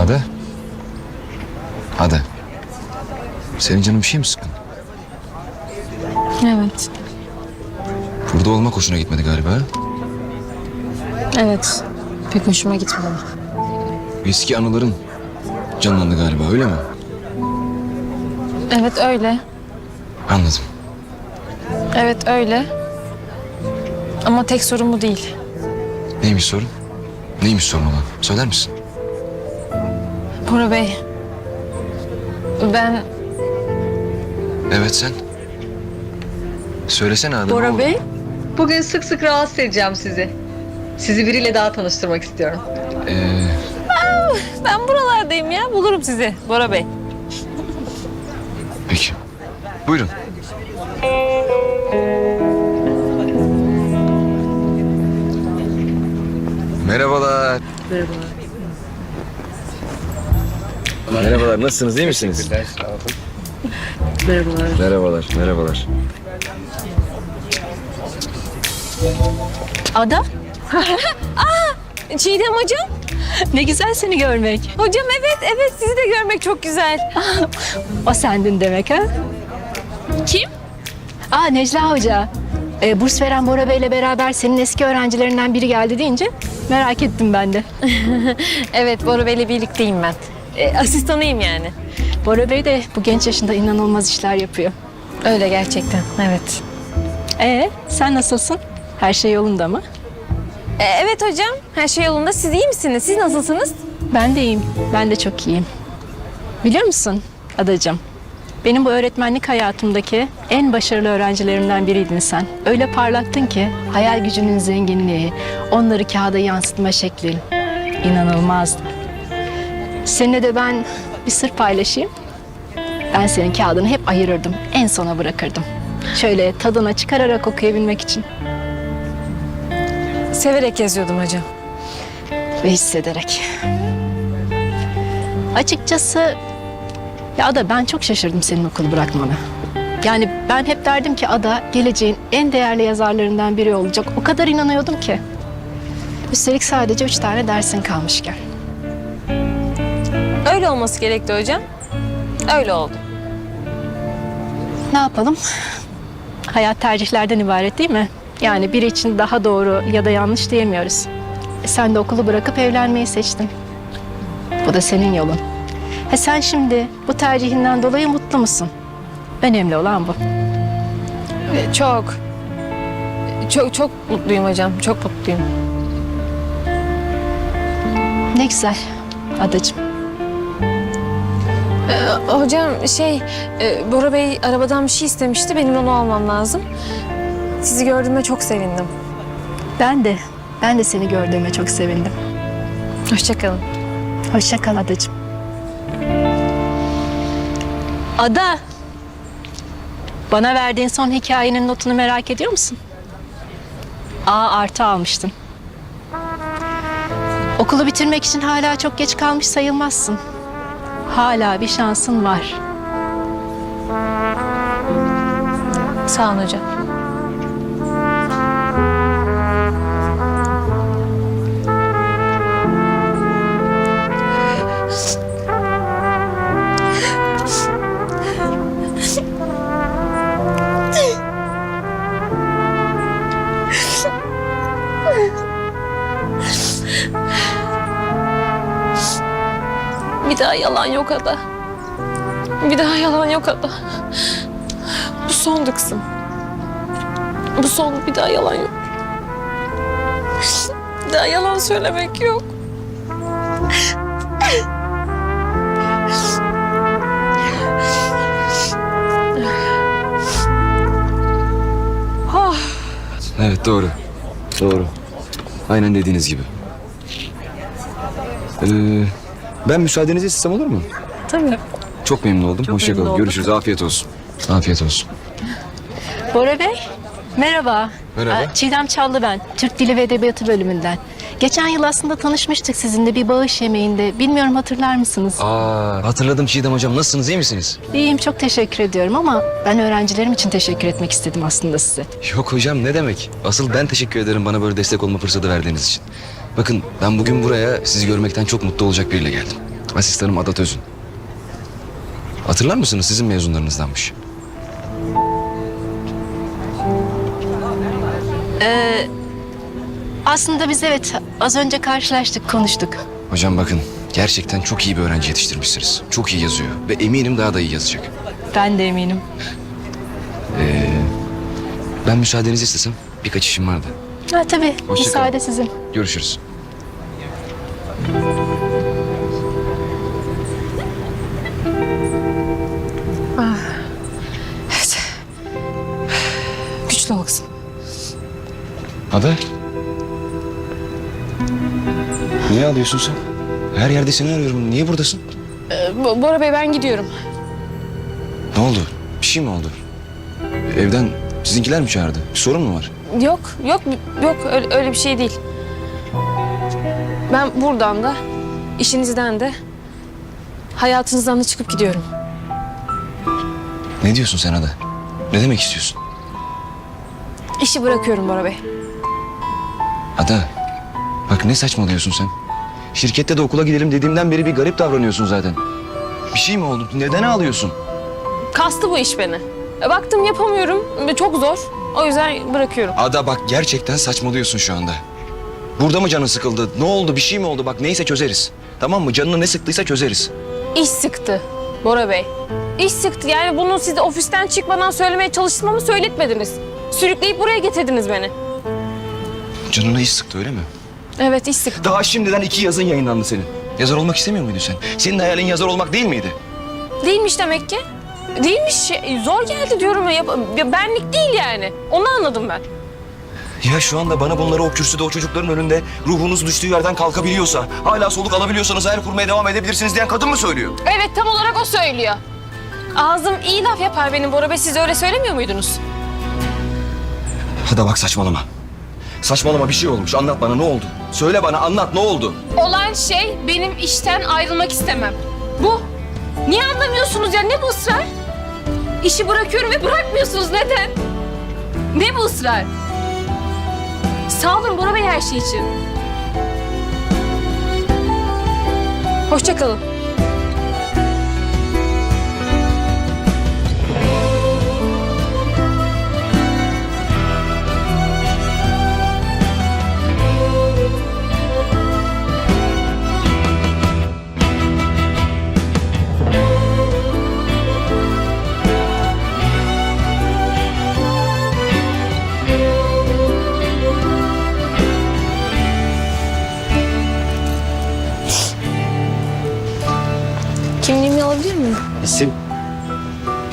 Ada. Ada. Senin canın bir şey mi sıkkın? Evet. Burada olmak hoşuna gitmedi galiba. ha? Evet. Pek hoşuma gitmedi. Eski anıların canlandı galiba öyle mi? Evet öyle. Anladım. Evet öyle. Ama tek sorun bu değil. Neymiş sorun? Neymiş sorun olan? Söyler misin? Bora Bey. Ben Evet sen. Söylesene Ada. ne Bora? Bey, bugün sık sık rahatsız edeceğim sizi. Sizi biriyle daha tanıştırmak istiyorum. Ee, ben buralardayım ya. Bulurum sizi Bora Bey. peki. Buyurun. Merhabalar. Merhabalar. Merhabalar. Nasılsınız? iyi misiniz? Merhabalar. Merhabalar. Merhabalar. Ada, Çiğdem hocam. ne güzel seni görmek. Hocam evet evet sizi de görmek çok güzel. O sendin demek ha? Kim? Aa Necla Hoca. Ee, burs veren Bora Bey'le beraber senin eski öğrencilerinden biri geldi deyince merak ettim ben de. Evet Bora Bey'le birlikteyim ben. E, asistanıyım yani. Bora Bey de bu genç yaşında inanılmaz işler yapıyor. Öyle gerçekten evet. Ee, sen nasılsın? Her şey yolunda mı? E, evet hocam her şey yolunda. Siz iyi misiniz? Siz nasılsınız? Ben de iyiyim. Ben de çok iyiyim. Biliyor musun adacığım? Benim bu öğretmenlik hayatımdaki en başarılı öğrencilerimden biriydin sen. Öyle parlaktın ki hayal gücünün zenginliği, onları kağıda yansıtma şeklin inanılmazdı. Seninle de ben bir sır paylaşayım. Ben senin kağıdını hep ayırırdım. En sona bırakırdım. Şöyle tadına çıkararak okuyabilmek için Severek yazıyordum hocam. ve hissederek. Açıkçası ya Ada ben çok şaşırdım senin okulu bırakmana. Yani ben hep derdim ki Ada geleceğin en değerli yazarlarından biri olacak. O kadar inanıyordum ki. Üstelik sadece üç tane dersin kalmışken. Öyle olması gerekti hocam. Öyle oldu. Ne yapalım? Hayat tercihlerden ibaret değil mi? Yani biri için daha doğru ya da yanlış diyemiyoruz. E sen de okulu bırakıp evlenmeyi seçtin. Bu da senin yolun. E sen şimdi bu tercihinden dolayı mutlu musun? Önemli olan bu. E, Çok. Çok çok mutluyum hocam. Çok mutluyum. Ne güzel adacığım. E, hocam şey e, Bora Bey arabadan bir şey istemişti. Benim onu almam lazım. Sizi gördüğüme çok sevindim. Ben de, ben de seni gördüğüme çok sevindim. Hoşçakalın. Hoşça kal adacığım. Ada. Bana verdiğin son hikayenin notunu merak ediyor musun? A artı almıştın. Okulu bitirmek için hala çok geç kalmış sayılmazsın. Hala bir şansın var. Sağ olun hocam. Yalan yok Ada. Bir daha yalan yok Ada. Bu sondu kızım. Bu son bir daha yalan yok. Bir daha yalan söylemek yok. Evet doğru. Doğru. Aynen dediğiniz gibi. Ee, ben müsaadenizi istesem olur mu? Tabii. Çok memnun oldum. Hoşça memnun kalın. Görüşürüz. Afiyet olsun. Afiyet olsun. Bora Bey, merhaba. Merhaba. Aa, Çiğdem Çallı ben, Türk Dili ve Edebiyatı bölümünden. Geçen yıl aslında tanışmıştık sizinle bir bağış yemeğinde. Bilmiyorum hatırlar mısınız? Aa, hatırladım Çiğdem hocam. Nasılsınız? iyi misiniz? İyiyim, çok teşekkür ediyorum ama ben öğrencilerim için teşekkür etmek istedim aslında size. Yok hocam ne demek? Asıl ben teşekkür ederim bana böyle destek olma fırsatı verdiğiniz için. Bakın ben bugün buraya sizi görmekten çok mutlu olacak biriyle geldim. Asistanım Adat Özün. Hatırlar mısınız sizin mezunlarınızdanmış. Aslında biz evet az önce karşılaştık, konuştuk. Hocam bakın gerçekten çok iyi bir öğrenci yetiştirmişsiniz. Çok iyi yazıyor ve eminim daha da iyi yazacak. Ben de eminim. Ben müsaadenizi istesem birkaç işim vardı. Ha tabii, kalın. müsaade sizin. Görüşürüz. Ada. Niye ağlıyorsun sen? Her yerde seni arıyorum. Niye buradasın? Bo- Bora Bey ben gidiyorum. Ne oldu? Bir şey mi oldu? Evden sizinkiler mi çağırdı? Bir sorun mu var? Yok, yok, yok öyle, öyle bir şey değil. Ben buradan da, işinizden de, hayatınızdan da çıkıp gidiyorum. Ne diyorsun sen Ada? Ne demek istiyorsun? İşi bırakıyorum Bora Bey. Ada, bak ne saçmalıyorsun sen? Şirkette de okula gidelim dediğimden beri bir garip davranıyorsun zaten. Bir şey mi oldu? Neden ağlıyorsun? Kastı bu iş beni. E, Baktım yapamıyorum, çok zor. O yüzden bırakıyorum. Ada bak gerçekten saçmalıyorsun şu anda. Burada mı canın sıkıldı? Ne oldu? Bir şey mi oldu? Bak neyse çözeriz. Tamam mı? Canını ne sıktıysa çözeriz. İş sıktı Bora Bey. İş sıktı. Yani bunu siz ofisten çıkmadan söylemeye çalıştım söyletmediniz. Sürükleyip buraya getirdiniz beni. Canına iş sıktı öyle mi? Evet iş sıktı. Daha şimdiden iki yazın yayınlandı senin. Yazar olmak istemiyor muydun sen? Senin hayalin yazar olmak değil miydi? Değilmiş demek ki. Değilmiş. Şey, zor geldi diyorum ya. ya. Benlik değil yani. Onu anladım ben. Ya şu anda bana bunları o kürsüde o çocukların önünde ruhunuz düştüğü yerden kalkabiliyorsa, hala soluk alabiliyorsanız hayal kurmaya devam edebilirsiniz diyen kadın mı söylüyor? Evet tam olarak o söylüyor. Ağzım iyi laf yapar benim Bora Bey. Siz öyle söylemiyor muydunuz? Hadi bak saçmalama. Saçmalama bir şey olmuş. Anlat bana ne oldu? Söyle bana anlat ne oldu? Olan şey benim işten ayrılmak istemem. Bu. Niye anlamıyorsunuz ya? Ne bu ısrar? İşi bırakıyorum ve bırakmıyorsunuz. Neden? Ne bu ısrar? Sağ olun Bora Bey her şey için. Hoşça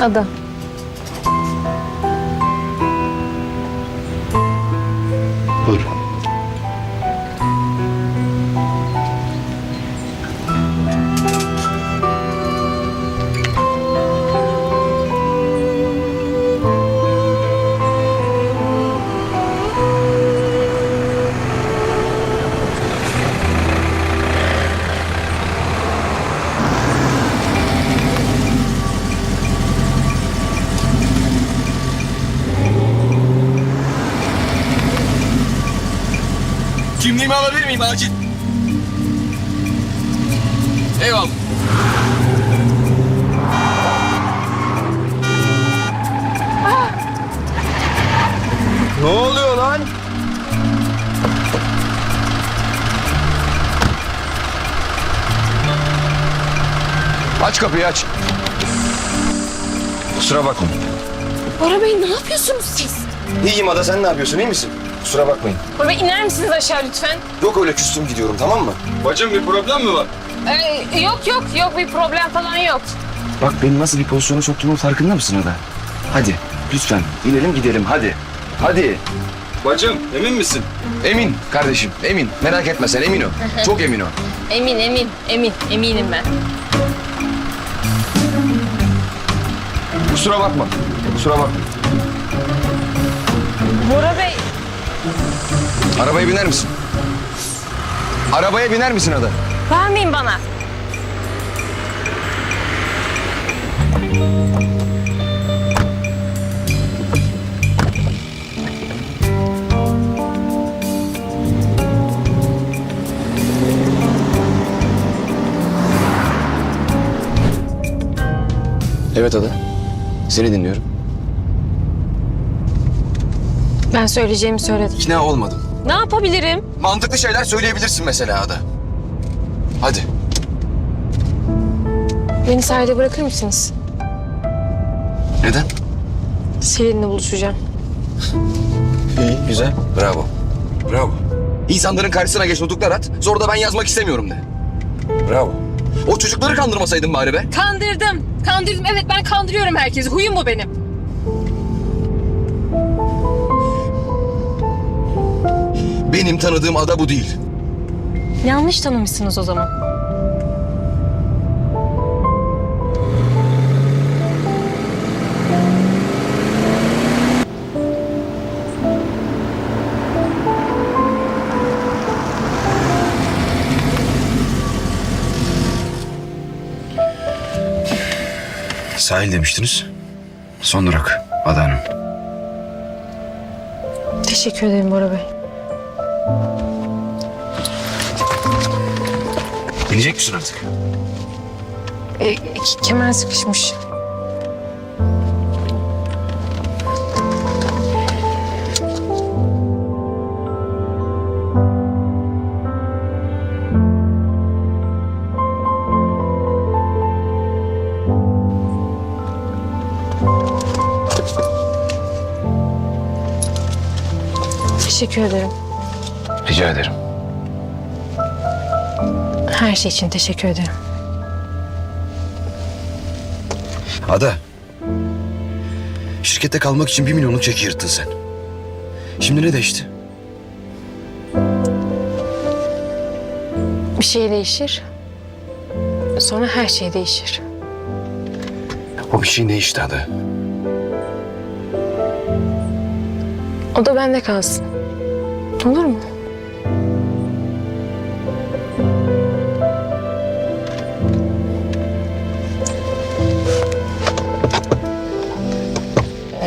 Ada. Buyur. Kimliğimi alabilir miyim acil? Eyvallah. Ne oluyor lan? Aç kapıyı aç. Kusura bakma. Bora Bey ne yapıyorsunuz siz? İyiyim Ada sen ne yapıyorsun iyi misin? Kusura bakmayın. Bey iner misiniz aşağı lütfen? Yok öyle küstüm gidiyorum tamam mı? Bacım bir problem mi var? Ee, yok yok yok bir problem falan yok. Bak beni nasıl bir pozisyona soktuğunun farkında mısın Ada? Hadi lütfen inelim gidelim hadi. Hadi. Bacım emin misin? Emin kardeşim emin. Merak etme sen emin ol. Çok emin ol. Emin emin emin eminim ben. Kusura bakma. Kusura bakma. Bora Bey Arabaya biner misin? Arabaya biner misin Ada? Ben miyim bana? Evet Ada. Seni dinliyorum. Ben söyleyeceğimi söyledim. İkna olmadım. Ne yapabilirim? Mantıklı şeyler söyleyebilirsin mesela Ada. Hadi. Beni sahilde bırakır mısınız? Neden? Selin'le buluşacağım. İyi, güzel. Bravo. Bravo. İnsanların karşısına geç nutuklar at. Sonra da ben yazmak istemiyorum de. Bravo. O çocukları kandırmasaydın bari be. Kandırdım. Kandırdım. Evet ben kandırıyorum herkesi. Huyum bu benim. Benim tanıdığım ada bu değil. Yanlış tanımışsınız o zaman. Sahil demiştiniz. Son durak Ada Hanım. Teşekkür ederim Bora Bey. İnecek misin artık? E, ke- kemer sıkışmış. Teşekkür ederim. Rica ederim. Her şey için teşekkür ederim. Ada. Şirkette kalmak için bir milyonluk çeki yırttın sen. Şimdi ne değişti? Bir şey değişir. Sonra her şey değişir. O bir şey değişti Ada. O da bende kalsın. Olur mu?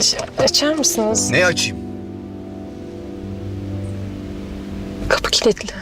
Aç- Açar mısınız? Ne açayım? Kapı kilitli.